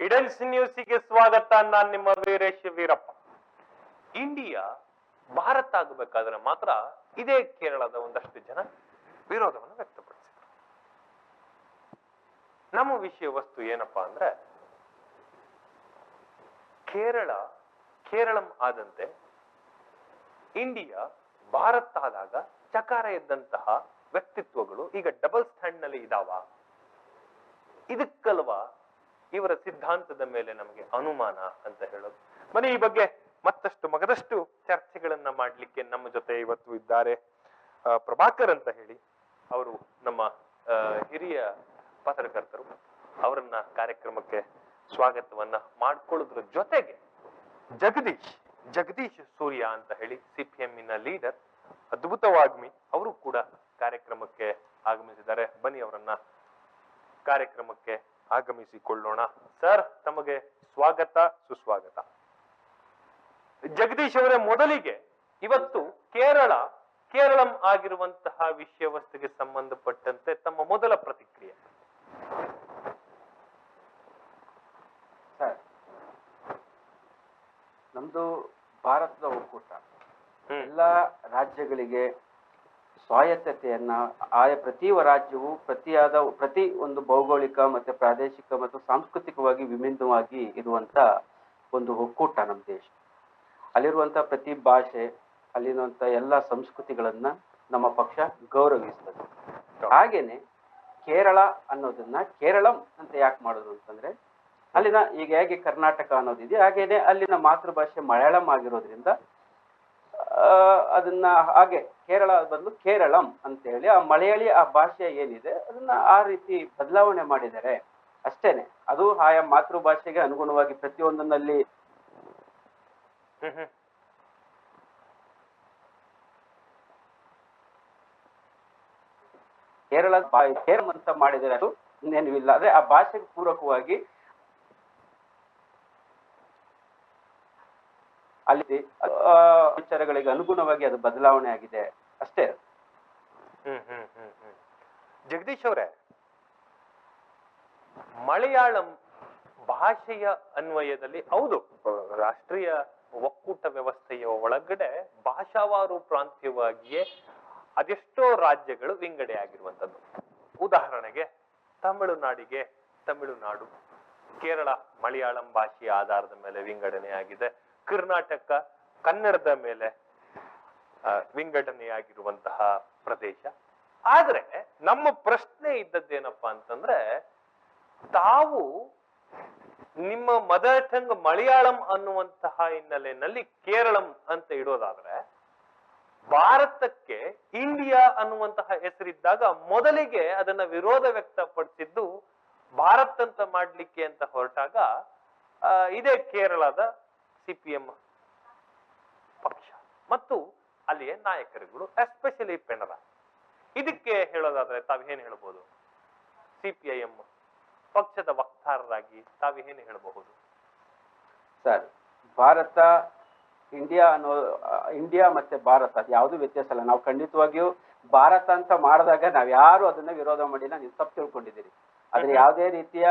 ಇಡನ್ಸ್ ನ್ಯೂಸಿಗೆ ಸ್ವಾಗತ ನಾನ್ ನಿಮ್ಮ ವೀರೇಶ್ ವೀರಪ್ಪ. ಇಂಡಿಯಾ ಭಾರತ ಆಗಬೇಕಾದ್ರೆ ಮಾತ್ರ ಇದೇ ಕೇರಳದ ಒಂದಷ್ಟು ಜನ ವಿರೋಧವನ್ನು ವ್ಯಕ್ತಪಡಿಸಿದರು. ನಮ್ಮ ವಿಷಯ ವಸ್ತು ಏನಪ್ಪಾ ಅಂದ್ರೆ, ಕೇರಳ, ಕೇರಳಂ ಆದಂತೆ ಇಂಡಿಯಾ ಭಾರತ ಆದಾಗ ಚಕಾರ ಇದ್ದಂತಹ ವ್ಯಕ್ತಿತ್ವಗಳು ಈಗ ಡಬಲ್ ಸ್ಟ್ಯಾಂಡ್ನಲ್ಲಿ ಇದಾವ. ಇದಕ್ಕಲ್ವಾ ಇವರ ಸಿದ್ಧಾಂತದ ಮೇಲೆ ನಮಗೆ ಅನುಮಾನ ಅಂತ ಹೇಳೋದು. ಬನ್ನಿ ಈ ಬಗ್ಗೆ ಮತ್ತಷ್ಟು ಮಗದಷ್ಟು ಚರ್ಚೆಗಳನ್ನ ಮಾಡ್ಲಿಕ್ಕೆ ನಮ್ಮ ಜೊತೆ ಇವತ್ತು ಇದ್ದಾರೆ. ಪ್ರಭಾಕರ್ ಅಂತ ಹೇಳಿ ಅವರು ನಮ್ಮ ಹಿರಿಯ ಪತ್ರಕರ್ತರು. ಅವರನ್ನ ಕಾರ್ಯಕ್ರಮಕ್ಕೆ ಸ್ವಾಗತವನ್ನ ಮಾಡ್ಕೊಳ್ಳೋದ್ರ ಜೊತೆಗೆ ಜಗದೀಶ್ ಜಗದೀಶ್ ಸೂರ್ಯ ಅಂತ ಹೇಳಿ ಸಿಪಿಎಂನ ಲೀಡರ್, ಅದ್ಭುತವಾಗ್ಮಿ ಅವರು ಕೂಡ ಕಾರ್ಯಕ್ರಮಕ್ಕೆ ಆಗಮಿಸಿದ್ದಾರೆ. ಬನ್ನಿ ಅವರನ್ನ ಕಾರ್ಯಕ್ರಮಕ್ಕೆ ಆಗಮಿಸಿಕೊಳ್ಳೋಣ. ಸರ್ ತಮಗೆ ಸ್ವಾಗತ ಸುಸ್ವಾಗತ. ಜಗದೀಶ್ ಅವರೇ ಮೊದಲಿಗೆ ಇವತ್ತು ಕೇರಳ ಕೇರಳಂ ಆಗಿರುವಂತಹ ವಿಷಯ ವಸ್ತುಗೆ ಸಂಬಂಧಪಟ್ಟಂತೆ ತಮ್ಮ ಮೊದಲ ಪ್ರತಿಕ್ರಿಯೆ. ಸರ್ ನಮ್ದು ಭಾರತದ ಒಕ್ಕೂಟ. ಎಲ್ಲ ರಾಜ್ಯಗಳಿಗೆ ಸ್ವಾಯತ್ತತೆಯನ್ನ, ಆಯಾ ಪ್ರತಿ ರಾಜ್ಯವು ಪ್ರತಿಯಾದ, ಪ್ರತಿ ಒಂದು ಭೌಗೋಳಿಕ ಮತ್ತು ಪ್ರಾದೇಶಿಕ ಮತ್ತು ಸಾಂಸ್ಕೃತಿಕವಾಗಿ ವಿಭಿನ್ನವಾಗಿ ಇರುವಂತ ಒಂದು ಒಕ್ಕೂಟ ನಮ್ಮ ದೇಶ. ಅಲ್ಲಿರುವಂಥ ಪ್ರತಿ ಭಾಷೆ ಅಲ್ಲಿರುವಂಥ ಎಲ್ಲ ಸಂಸ್ಕೃತಿಗಳನ್ನು ನಮ್ಮ ಪಕ್ಷ ಗೌರವಿಸ್ತದೆ. ಹಾಗೇನೆ ಕೇರಳ ಅನ್ನೋದನ್ನ ಕೇರಳಂ ಅಂತ ಯಾಕೆ ಮಾಡೋದು ಅಂತಂದ್ರೆ, ಅಲ್ಲಿನ ಈಗ ಹೇಗೆ ಕರ್ನಾಟಕ ಅನ್ನೋದಿದೆ ಹಾಗೇನೆ ಅಲ್ಲಿನ ಮಾತೃಭಾಷೆ ಮಲಯಾಳಂ ಆಗಿರೋದ್ರಿಂದ ಅದನ್ನ ಹಾಗೆ ಕೇರಳ ಬದಲು ಕೇರಳಂ ಅಂತ ಹೇಳಿ ಆ ಮಲಯಾಳಿ ಆ ಭಾಷೆ ಏನಿದೆ ಅದನ್ನ ಆ ರೀತಿ ಬದಲಾವಣೆ ಮಾಡಿದರೆ ಅಷ್ಟೇನೆ. ಅದು ಆಯಾ ಮಾತೃಭಾಷೆಗೆ ಅನುಗುಣವಾಗಿ ಪ್ರತಿಯೊಂದರಲ್ಲಿ ಹ್ಮ್ ಹ್ಮ್. ಕೇರಳ ಕೇರಂ ಅಂತ ಮಾಡಿದರೆ ಅದು ಇನ್ನೇನು ಇಲ್ಲ. ಆದ್ರೆ ಆ ಭಾಷೆಗೆ ಪೂರಕವಾಗಿ ಅಲ್ಲಿ ಆ, ವಿಚಾರಗಳಿಗೆ ಅನುಗುಣವಾಗಿ ಅದು ಬದಲಾವಣೆ ಆಗಿದೆ. ಅಷ್ಟೇ. ಹ್ಮ್ ಹ್ಮ್ ಹ್ಮ್ ಜಗದೀಶ್ ಅವರೇ, ಮಲಯಾಳಂ ಭಾಷೆಯ ಅನ್ವಯದಲ್ಲಿ, ಹೌದು, ರಾಷ್ಟ್ರೀಯ ಒಕ್ಕೂಟ ವ್ಯವಸ್ಥೆಯ ಒಳಗಡೆ ಭಾಷಾವಾರು ಪ್ರಾಂತ್ಯವಾಗಿಯೇ ಅದೆಷ್ಟೋ ರಾಜ್ಯಗಳು ವಿಂಗಡೆ ಆಗಿರುವಂತದ್ದು ಉದಾಹರಣೆಗೆ, ತಮಿಳುನಾಡಿಗೆ, ತಮಿಳುನಾಡು, ಕೇರಳ ಮಲಯಾಳಂ ಭಾಷೆಯ ಆಧಾರದ ಮೇಲೆ ವಿಂಗಡಣೆ ಆಗಿದೆ ಕರ್ನಾಟಕ ಕನ್ನಡದ ಮೇಲೆ ವಿಂಗಡಣೆಯಾಗಿರುವಂತಹ ಪ್ರದೇಶ. ಆದ್ರೆ ನಮ್ಮ ಪ್ರಶ್ನೆ ಇದ್ದದ್ದೇನಪ್ಪಾ ಅಂತಂದ್ರೆ, ತಾವು ನಿಮ್ಮ ಮದರ್ ಟಂಗ್ ಮಲಯಾಳಂ ಅನ್ನುವಂತಹ ಹಿನ್ನೆಲೆಯಲ್ಲಿ ಕೇರಳಂ ಅಂತ ಇಡೋದಾದ್ರೆ, ಭಾರತಕ್ಕೆ ಇಂಡಿಯಾ ಅನ್ನುವಂತಹ ಹೆಸರಿದ್ದಾಗ ಮೊದಲಿಗೆ ಅದನ್ನ ವಿರೋಧ ವ್ಯಕ್ತಪಡಿಸಿದ್ದು ಭಾರತ್ ಅಂತ ಮಾಡ್ಲಿಕ್ಕೆ ಅಂತ ಹೊರಟಾಗ ಇದೇ ಕೇರಳದ ಸಿಪಿಎಂ ಪಕ್ಷ. ಮತ್ತು ಅಲ್ಲಿಯ ನಾಯಕರುಗಳು? ಎಸ್ಪೆಷಲಿ ಪೆಣರ ಇದಕ್ಕೆ ಹೇಳೋದಾದ್ರೆ ತಾವೇನು ಹೇಳ್ಬೋದು? ಸಿಪಿಐಎಂ ಪಕ್ಷದ ವಕ್ತಾರರಾಗಿ ತಾವೇನು ಹೇಳಬಹುದು? ಸರ್ ಭಾರತ ಇಂಡಿಯಾ ಅನ್ನೋ ಇಂಡಿಯಾ ಮತ್ತೆ ಭಾರತ ಅದು ಯಾವುದು ವ್ಯತ್ಯಾಸ ಅಲ್ಲ ನಾವು ಖಂಡಿತವಾಗಿಯೂ ಭಾರತ ಅಂತ ಮಾಡಿದಾಗ ನಾವು ಯಾರು ಅದನ್ನ ವಿರೋಧ ಮಾಡಿಲ್ಲ ನೀವು ತಪ್ಪು ತಿಳ್ಕೊಂಡಿದ್ದೀರಿ. ಆದ್ರೆ ಯಾವುದೇ ರೀತಿಯ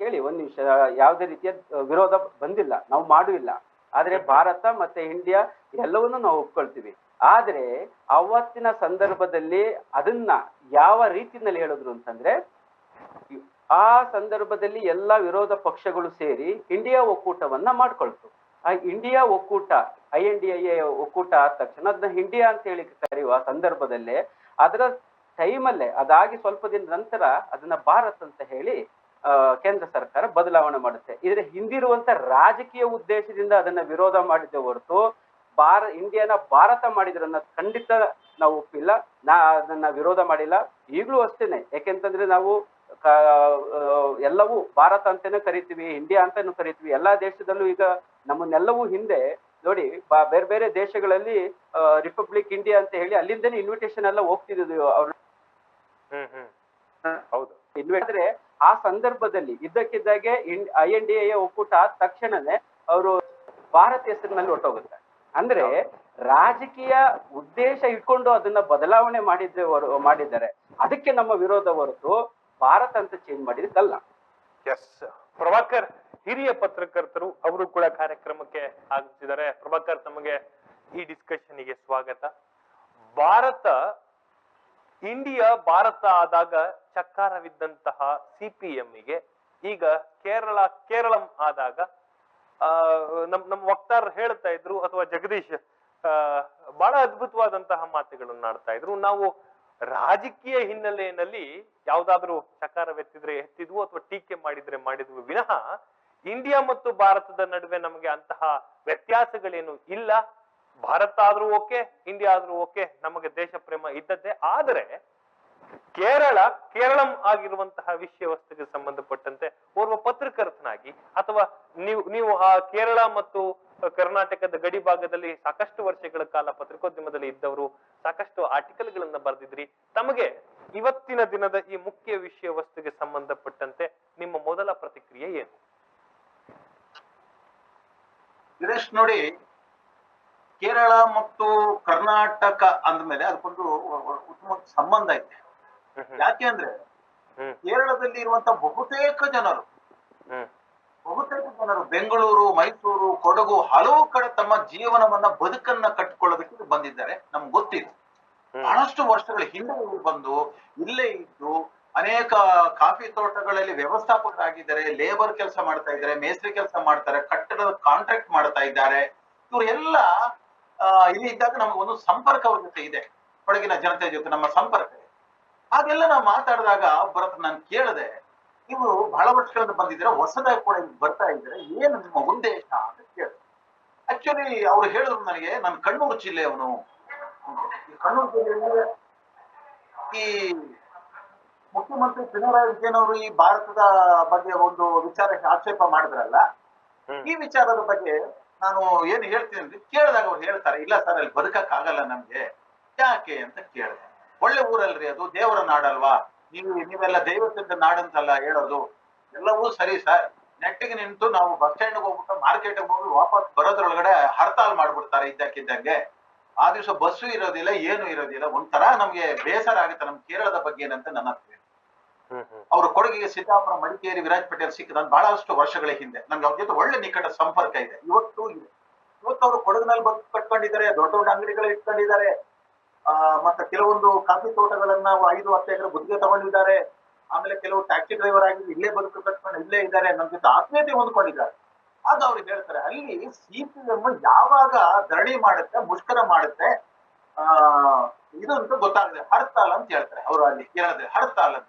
ಕೇಳಿ ಒಂದ್ ನಿಮಿಷ ಯಾವುದೇ ರೀತಿಯ ವಿರೋಧ ಬಂದಿಲ್ಲ. ನಾವು ಮಾಡುವಿಲ್ಲ. ಆದ್ರೆ ಭಾರತ ಮತ್ತೆ ಇಂಡಿಯಾ ಎಲ್ಲವನ್ನೂ ನಾವು ಒಪ್ಕೊಳ್ತೀವಿ. ಆದ್ರೆ ಅವತ್ತಿನ ಸಂದರ್ಭದಲ್ಲಿ ಅದನ್ನ ಯಾವ ರೀತಿನಲ್ಲಿ ಹೇಳಿದ್ರು ಅಂತಂದ್ರೆ, ಆ ಸಂದರ್ಭದಲ್ಲಿ ಎಲ್ಲ ವಿರೋಧ ಪಕ್ಷಗಳು ಸೇರಿ ಇಂಡಿಯಾ ಒಕ್ಕೂಟವನ್ನ ಮಾಡ್ಕೊಳ್ತು. ಆ ಇಂಡಿಯಾ ಒಕ್ಕೂಟ, ಐ ಎನ್ ಡಿ ಐ ಒಕ್ಕೂಟ ಆದ ತಕ್ಷಣ ಅದನ್ನ ಇಂಡಿಯಾ ಅಂತ ಹೇಳಿ ಕರೆಯುವ ಸಂದರ್ಭದಲ್ಲೇ ಅದರ ಟೈಮಲ್ಲೇ, ಅದಾಗಿ ಸ್ವಲ್ಪ ದಿನ ನಂತರ ಅದನ್ನ ಭಾರತ್ ಅಂತ ಹೇಳಿ ಕೇಂದ್ರ ಸರ್ಕಾರ ಬದಲಾವಣೆ ಮಾಡುತ್ತೆ. ಇದರ ಹಿಂದಿರುವಂತ ರಾಜಕೀಯ ಉದ್ದೇಶದಿಂದ ಅದನ್ನ ವಿರೋಧ ಮಾಡಿದ್ದೆ ಹೊರತು ಭಾರ ಇಂಡಿಯಾನ ಭಾರತ ಮಾಡಿದ್ರನ್ನ ಖಂಡಿತ ನಾವು ಒಪ್ಪಿಲ್ಲ. ನಾ ಅದನ್ನ ವಿರೋಧ ಮಾಡಿಲ್ಲ. ಈಗಲೂ ಅಷ್ಟೇನೆ. ಯಾಕೆಂತಂದ್ರೆ ನಾವು ಎಲ್ಲವೂ ಭಾರತ ಅಂತಾನೂ ಕರಿತೀವಿ ಇಂಡಿಯಾ ಅಂತಾನು ಕರಿತೀವಿ. ಎಲ್ಲಾ ದೇಶದಲ್ಲೂ ಈಗ ನಮ್ಮನ್ನೆಲ್ಲವೂ ಹಿಂದೆ ನೋಡಿ ಬ- ಬೇರೆ ಬೇರೆ ದೇಶಗಳಲ್ಲಿ ರಿಪಬ್ಲಿಕ್ ಇಂಡಿಯಾ ಅಂತ ಹೇಳಿ ಅಲ್ಲಿಂದನೇ ಇನ್ವಿಟೇಷನ್ ಎಲ್ಲ ಹೋಗ್ತಿದ್ದು ಅವ್ರ. ಹೌದು. ಇನ್ವೈಟ್ ಆದ್ರೆ ಆ ಸಂದರ್ಭದಲ್ಲಿ ಇದ್ದಕ್ಕಿದ್ದಾಗೆ ಐ ಎನ್ ಡಿ ಎ ಒಕ್ಕೂಟ ಆದ ತಕ್ಷಣನೇ ಅವರು ಭಾರತ ಹೆಸರಿನಲ್ಲಿ ಹೊರಟೋಗುತ್ತೆ. ಅಂದ್ರೆ ರಾಜಕೀಯ ಉದ್ದೇಶ ಇಟ್ಕೊಂಡು ಅದನ್ನ ಬದಲಾವಣೆ ಮಾಡಿದ್ರೆ ಮಾಡಿದ್ದಾರೆ. ಅದಕ್ಕೆ ನಮ್ಮ ವಿರೋಧ ಹೊರತು ಭಾರತ ಅಂತ ಚೇಂಜ್ ಮಾಡಿದ್ದಲ್ಲ. ಎಸ್ ಪ್ರಭಾಕರ್, ಹಿರಿಯ ಪತ್ರಕರ್ತರು ಅವರು ಕೂಡ ಕಾರ್ಯಕ್ರಮಕ್ಕೆ ಆಗುತ್ತಿದ್ದಾರೆ ಪ್ರಭಾಕರ್, ತಮಗೆ ಈ ಡಿಸ್ಕಷನ್ಗೆ ಸ್ವಾಗತ. ಭಾರತ ಇಂಡಿಯಾ ಭಾರತ ಆದಾಗ ಚಕ್ಕಾರವಿದ್ದಂತಹ ಸಿಪಿಎಂಗೆ ಈಗ ಕೇರಳ, ಕೇರಳಂ ಆದಾಗ ನಮ್ ನಮ್ಮ ವಕ್ತಾರ ಹೇಳ್ತಾ ಇದ್ರು ಅಥವಾ ಜಗದೀಶ್ ಬಹಳ ಅದ್ಭುತವಾದಂತಹ ಮಾತುಗಳನ್ನು ಆಡ್ತಾ ಇದ್ರು. ನಾವು ರಾಜಕೀಯ ಹಿನ್ನೆಲೆಯಲ್ಲಿ ಯಾವ್ದಾದ್ರು ಚಕಾರವೆತ್ತಿದ್ರೆ ಎತ್ತಿದ್ವು ಅಥವಾ ಟೀಕೆ ಮಾಡಿದ್ರೆ ಮಾಡಿದ್ವು ವಿನಃ ಇಂಡಿಯಾ ಮತ್ತು ಭಾರತದ ನಡುವೆ ನಮಗೆ ಅಂತಹ ವ್ಯತ್ಯಾಸಗಳೇನು ಇಲ್ಲ. ಭಾರತ ಆದ್ರೂ ಓಕೆ, ಇಂಡಿಯಾ ಆದ್ರೂ ಓಕೆ, ನಮಗೆ ದೇಶ ಪ್ರೇಮ ಇದ್ದದ್ದೇ. ಆದರೆ ಕೇರಳ, ಕೇರಳಂ ಆಗಿರುವಂತಹ ವಿಷಯ ವಸ್ತುಗೆ ಸಂಬಂಧಪಟ್ಟಂತೆ ಓರ್ವ ಪತ್ರಕರ್ತನಾಗಿ ಅಥವಾ ನೀವು ನೀವು ಆ ಕೇರಳ ಮತ್ತು ಕರ್ನಾಟಕದ ಗಡಿ ಭಾಗದಲ್ಲಿ ಸಾಕಷ್ಟು ವರ್ಷಗಳ ಕಾಲ ಪತ್ರಿಕೋದ್ಯಮದಲ್ಲಿ ಇದ್ದವರು, ಸಾಕಷ್ಟು ಆರ್ಟಿಕಲ್ ಗಳನ್ನ ಬರೆದಿದ್ರಿ ತಮಗೆ ಇವತ್ತಿನ ದಿನದ ಈ ಮುಖ್ಯ ವಿಷಯ ವಸ್ತುಗೆ ಸಂಬಂಧಪಟ್ಟಂತೆ ನಿಮ್ಮ ಮೊದಲ ಪ್ರತಿಕ್ರಿಯೆ ಏನು ದಿನೇಶ್, ನೋಡಿ, ಕೇರಳ ಮತ್ತು ಕರ್ನಾಟಕ ಅಂದ್ಮೇಲೆ ಅದಕ್ಕೊಂದು ಉತ್ತಮ ಸಂಬಂಧ ಇದೆ. ಯಾಕೆ ಅಂದ್ರೆ ಕೇರಳದಲ್ಲಿ ಇರುವಂತ ಬಹುತೇಕ ಜನರು ಬಹುತೇಕ ಜನರು ಬೆಂಗಳೂರು ಮೈಸೂರು ಕೊಡಗು ಹಲವು ಕಡೆ ತಮ್ಮ ಜೀವನವನ್ನ ಬದುಕನ್ನ ಕಟ್ಟಿಕೊಳ್ಳೋದಕ್ಕೆ ಬಂದಿದ್ದಾರೆ. ನಮ್ಗೆ ಗೊತ್ತಿದೆ. ಬಹಳಷ್ಟು ವರ್ಷಗಳ ಹಿಂದೆ ಇವ್ರು ಬಂದು ಇಲ್ಲೇ ಇದ್ದು ಅನೇಕ ಕಾಫಿ ತೋಟಗಳಲ್ಲಿ ವ್ಯವಸ್ಥಾಪಕರಾಗಿದ್ದಾರೆ ಲೇಬರ್ ಕೆಲಸ ಮಾಡ್ತಾ ಇದ್ದಾರೆ ಮೇಸ್ತ್ರಿ ಕೆಲಸ ಮಾಡ್ತಾರೆ ಕಟ್ಟಡದ ಕಾಂಟ್ರಾಕ್ಟ್ ಮಾಡ್ತಾ ಇದ್ದಾರೆ. ಇವರೆಲ್ಲ ಇಲ್ಲಿ ಇದ್ದಾಗ ನಮಗೊಂದು ಸಂಪರ್ಕ ಅವ್ರ ಜೊತೆ ಇದೆ. ಕೊಡಗಿನ ಜನತೆ ಜೊತೆ ನಮ್ಮ ಸಂಪರ್ಕ ಇದೆ ಹಾಗೆಲ್ಲ ನಾವು ಮಾತಾಡಿದಾಗ ಭರತ್ ನಾನು ಕೇಳಿದೆ ನೀವು ಬಹಳ ವರ್ಷಗಳಿಂದ ಬಂದಿದ್ರೆ ಹೊಸದಾಗಿ ಕೂಡ ಬರ್ತಾ ಇದ್ರೆ ಏನು ನಿಮ್ಮ ಉದ್ದೇಶ? ಅಂತ ಕೇಳಿದೆ. ಆಕ್ಚುಲಿ ಅವ್ರು ಹೇಳಿದ್ರು ನನಗೆ ನಾನು ಕಣ್ಣೂರು ಜಿಲ್ಲೆ ಅವನು. ಕಣ್ಣೂರು ಜಿಲ್ಲೆಯಲ್ಲಿ ಈ ಮುಖ್ಯಮಂತ್ರಿ ಪಿಣರಾಯಿ ವಿಜಯನ್ ಅವರು ಈ ಭಾರತದ ಬಗ್ಗೆ ಒಂದು ವಿಚಾರಕ್ಕೆ ಆಕ್ಷೇಪ ಮಾಡಿದ್ರಲ್ಲ ಈ ವಿಚಾರದ ಬಗ್ಗೆ ನಾನು ಏನು ಹೇಳ್ತೀನಿ ಅಂದ್ರೆ ಕೇಳಿದಾಗ ಅವ್ರು ಹೇಳ್ತಾರೆ ಇಲ್ಲ ಸರ್ ಅಲ್ಲಿ ಬದುಕಕ್ ಆಗಲ್ಲ ನಮ್ಗೆ. ಯಾಕೆ ಅಂತ ಕೇಳಿದೆ. ಒಳ್ಳೆ ಊರಲ್ರಿ ಅದು ದೇವರ ನಾಡಲ್ವಾ? ನೀವು ನೀವೆಲ್ಲ ದೈವಸಿದ್ಧ ನಾಡಂತಲ್ಲ ಹೇಳೋದು. ಎಲ್ಲವೂ ಸರಿ ಸರ್. ನೆಟ್ಟಿಗೆ ನಿಂತು ನಾವು ಬಸ್ ಸ್ಟ್ಯಾಂಡ್ ಹೋಗ್ಬಿಟ್ಟು ಮಾರ್ಕೆಟ್ ಹೋಗಿ ವಾಪಸ್ ಬರೋದ್ರೊಳಗಡೆ ಹರ್ತಾಲ್ ಮಾಡ್ಬಿಡ್ತಾರೆ ಇದ್ದಕ್ಕಿದ್ದಂಗೆ. ಆ ದಿವಸ ಬಸ್ಸು ಇರೋದಿಲ್ಲ ಏನು ಇರೋದಿಲ್ಲ. ಒಂಥರ ನಮ್ಗೆ ಬೇಸರ ಆಗುತ್ತೆ. ನಮ್ ಕೇರಳದ ಬಗ್ಗೆ ಏನಂತ ನನ್ನ ಅಭಿಪ್ರಾಯ. ಅವರು ಕೊಡಗಿಗೆ ಸಿದ್ದಾಪುರ ಮಡಿಕೇರಿ ವಿರಾಜ್ ಸಿಕ್ಕ ನಾನು ಬಹಳಷ್ಟು ವರ್ಷಗಳ ಹಿಂದೆ. ನನ್ಗೆ ಅವ್ರ ಜೊತೆ ಒಳ್ಳೆ ನಿಕಟ ಸಂಪರ್ಕ ಇದೆ. ಇವತ್ತು ಇದೆ. ಇವತ್ತು ಅವರು ಕೊಡಗಿನಲ್ಲಿ ಬಂದು ಕಟ್ಕೊಂಡಿದ್ದಾರೆ ದೊಡ್ಡ ದೊಡ್ಡ ಅಂಗಡಿಗಳು ಇಟ್ಕೊಂಡಿದ್ದಾರೆ. ಮತ್ತೆ ಕೆಲವೊಂದು ಕಾಫಿ ತೋಟಗಳನ್ನ ಐದು ಹತ್ತು ಎಕರೆ ಗುತ್ತಿಗೆ ತಗೊಂಡಿದ್ದಾರೆ. ಆಮೇಲೆ ಕೆಲವು ಟ್ಯಾಕ್ಸಿ ಡ್ರೈವರ್ ಆಗಿ ಇಲ್ಲೇ ಬದುಕು ಕಟ್ಕೊಂಡು ಇಲ್ಲೇ ಇದ್ದಾರೆ. ನಮ್ಮ ಜೊತೆ ಆತ್ಮೀಯತೆ ಹೊಂದ್ಕೊಂಡಿದ್ದಾರೆ. ಆಗ ಅವ್ರು ಹೇಳ್ತಾರೆ ಅಲ್ಲಿ ಸಿಪಿಎಂ ಯಾವಾಗ ಧರಣಿ ಮಾಡುತ್ತೆ ಮುಷ್ಕರ ಮಾಡುತ್ತೆ ಆ ಇದು ಅಂತ ಗೊತ್ತಾಗಿದೆ. ಹರ್ತಾಲ್ ಅಂತ ಹೇಳ್ತಾರೆ ಅವರು ಅಲ್ಲಿ ಕೇಳಿದ್ರೆ ಹರ್ತಾಲ್ ಅಂತ.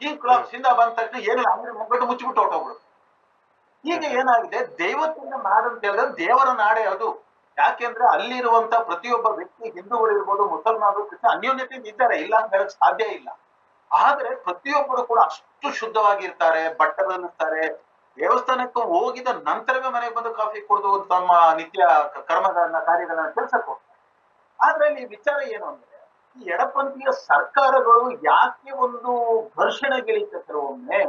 ಈ ಕ್ಲಾಸ್ ಇಂದ ಬಂದ ತಕ್ಷಣ ಏನಿಲ್ಲ ಅಂದ್ರೆ ಮುಗ್ಗಟ್ಟು ಮುಚ್ಚಿಬಿಟ್ಟು ಹೊಟ್ಟೋಗ್ಬಿಡುತ್ತೆ ಈಗ ಏನಾಗಿದೆ ದೈವತ್ತಿನ ನಾಡು ಅಂತ ಹೇಳಿದ್ರೆ ದೇವರ ನಾಡೇ ಅದು. ಯಾಕೆಂದ್ರೆ ಅಲ್ಲಿರುವಂತ ಪ್ರತಿಯೊಬ್ಬ ವ್ಯಕ್ತಿ ಹಿಂದೂಗಳು ಇರ್ಬೋದು, ಮುಸಲ್ಮಾನರು ಕೃಷ್ಣ ಅನ್ಯೋನ್ಯತೆಯಿಂದ ಇದ್ದಾರೆ. ಇಲ್ಲ ಅಂತ ಹೇಳಕ್ ಸಾಧ್ಯ ಇಲ್ಲ. ಆದ್ರೆ ಪ್ರತಿಯೊಬ್ಬರು ಕೂಡ ಅಷ್ಟು ಶುದ್ಧವಾಗಿರ್ತಾರೆ ಬಟ್ಟೆ ದೇವಸ್ಥಾನಕ್ಕೆ ಹೋಗಿದ ನಂತರವೇ ಮನೆಗೆ ಬಂದು ಕಾಫಿ ಕುಡಿದು ತಮ್ಮ ನಿತ್ಯ ಕರ್ಮಗಳನ್ನ, ಕಾರ್ಯಗಳನ್ನ ಕೆಲಸಕ್ಕೆ ಆದ್ರೆ ಇಲ್ಲಿ ವಿಚಾರ ಏನು ಅಂದ್ರೆ, ಈ ಎಡಪಂಥೀಯ ಸರ್ಕಾರಗಳು ಯಾಕೆ ಒಂದು ಘರ್ಷಣೆಗಿಳಿತ ಕೆಲವೊಮ್ಮೆ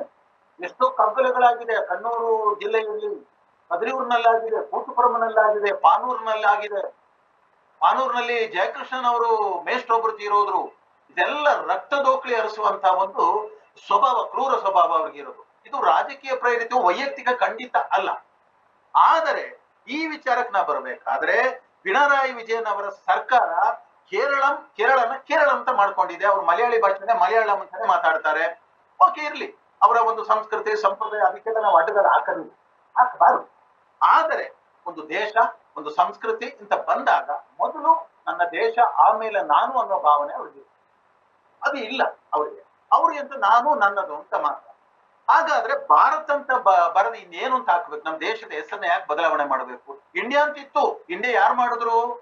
ಎಷ್ಟೋ ಕಗ್ಗಲೆಗಳಾಗಿದೆ. ಕಣ್ಣೂರು ಜಿಲ್ಲೆಯಲ್ಲಿ ಕದ್ರಿಯೂರಿನಲ್ಲಾಗಿದೆ ಕೂತುಪುರಮನಲ್ಲಾಗಿದೆ ಪಾನೂರಿನಲ್ಲಾಗಿದೆ. ಪಾನೂರ್ನಲ್ಲಿ ಜಯಕೃಷ್ಣನ್ ಅವರು ಮೇಷ್ಟ್ರೊಬ್ರು ತೀರೋದ್ರು ಇದೆಲ್ಲ ರಕ್ತದೋಕ್ಳಿ ಹರಿಸುವಂತಹ ಒಂದು ಸ್ವಭಾವ, ಕ್ರೂರ ಸ್ವಭಾವ ಅವ್ರಿಗಿರೋದು ಇದು ರಾಜಕೀಯ ಪ್ರೇರಿತ ವೈಯಕ್ತಿಕ ಖಂಡಿತ ಅಲ್ಲ. ಆದರೆ ಈ ವಿಚಾರಕ್ಕೆ ನಾ ಬರ್ಬೇಕಾದ್ರೆ ಪಿಣರಾಯಿ ವಿಜಯನ್ ಅವರ ಸರ್ಕಾರ ಕೇರಳಂ, ಕೇರಳನ ಕೇರಳ ಅಂತ ಮಾಡ್ಕೊಂಡಿದೆ. ಅವ್ರು ಮಲಯಾಳಿ ಭಾಷೆನೆ ಮಲಯಾಳಂ ಅಂತಾನೆ ಮಾತಾಡ್ತಾರೆ. ಓಕೆ, ಇರ್ಲಿ. ಅವರ ಒಂದು ಸಂಸ್ಕೃತಿ, ಸಂಪ್ರದಾಯ, ಅದಕ್ಕೆಲ್ಲ ನಾವು ಅಡ್ಡಗಾರ ಹಾಕಲಿಲ್ಲ ಹಾಕಬಾರದು. ಆದರೆ ಒಂದು ದೇಶ ಒಂದು ಸಂಸ್ಕೃತಿ ಅಂತ ಬಂದಾಗ ಮೊದಲು ನನ್ನ ದೇಶ ಆಮೇಲೆ ನಾನು ಅನ್ನೋ ಭಾವನೆ ಅವ್ರಿಗೆ ಅದು ಇಲ್ಲ ಅವರಿಗೆ. ಅವ್ರಿಗೆ ಅಂತ ನಾನು ನನ್ನದು ಅಂತ ಮಾತ್ರ. ಹಾಗಾದ್ರೆ ಭಾರತ ಅಂತ ಬ- ಬರದು ಇನ್ನೇನು ಅಂತ ಹಾಕ್ಬೇಕು? ನಮ್ಮ ದೇಶದ ಹೆಸರನ್ನ ಯಾಕೆ ಬದಲಾವಣೆ ಮಾಡಬೇಕು? ಇಂಡಿಯಾ ಅಂತ ಇತ್ತು. ಇಂಡಿಯಾ ಯಾರು ಮಾಡಿದ್ರು?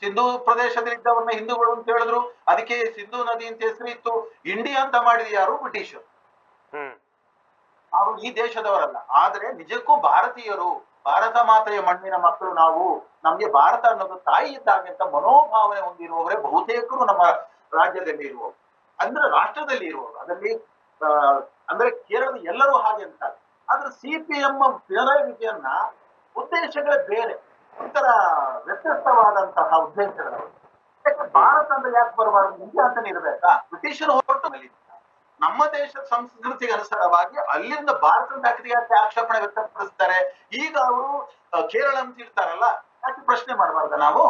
ಸಿಂಧೂ ಪ್ರದೇಶದಲ್ಲಿ ಇದ್ದವರನ್ನ ಹಿಂದೂಗಳು ಅಂತ ಹೇಳಿದ್ರು. ಅದಕ್ಕೆ ಸಿಂಧೂ ನದಿ ಅಂತ ಹೆಸರು ಇತ್ತು. ಇಂಡಿಯಾ ಅಂತ ಮಾಡಿದ ಯಾರು? ಬ್ರಿಟಿಷರು. ಹ್ಮ್. ಅವರು ಈ ದೇಶದವರಲ್ಲ. ಆದ್ರೆ ನಿಜಕ್ಕೂ ಭಾರತೀಯರು ಭಾರತ ಮಾತೆಯ ಮಣ್ಣಿನ ಮಕ್ಕಳು ನಾವು, ನಮ್ಗೆ ಭಾರತ ಅನ್ನೋದು ತಾಯಿ ಇದ್ದಾಗೆ ಅಂತ ಮನೋಭಾವನೆ ಹೊಂದಿರುವವರೇ ಬಹುತೇಕರು ನಮ್ಮ ರಾಜ್ಯದಲ್ಲಿ ಇರುವವರು. ಅಂದ್ರೆ ರಾಷ್ಟ್ರದಲ್ಲಿ ಇರುವವರು. ಅದರಲ್ಲಿ ಅಂದ್ರೆ ಕೇರಳದ ಎಲ್ಲರೂ ಹಾಗೆ ಅಂತಾರೆ. ಆದ್ರೆ ಸಿ ಪಿ ಎಂ ವಿಜಯನ್ನ ಉದ್ದೇಶಗಳೇ ಬೇರೆ. ಒಂಥರ ವ್ಯತ್ಯಸ್ತವಾದಂತಹ ಉದ್ದೇಶಗಳು. ಭಾರತ ಅಂದ್ರೆ ಯಾಕೆ ಬರಬಾರದು? ಇಂಡಿಯಾ ಅಂತಾನೆ ಇರಬೇಕಾ? ಬ್ರಿಟಿಷರು ಹೊರಟು ನಮ್ಮ ದೇಶದ ಸಂಸ್ಕೃತಿಗೆ ಅನುಸಾರವಾಗಿ ಅಲ್ಲಿಂದ ಭಾರತದ ಯಾಕೆ ಆಕ್ಷೇಪಣೆ ವ್ಯಕ್ತಪಡಿಸ್ತಾರೆ? ಈಗ ಅವರು ಕೇರಳ ಅಂತ ಇರ್ತಾರಲ್ಲ, ಯಾಕೆ ಪ್ರಶ್ನೆ ಮಾಡಬಾರ್ದ ನಾವು?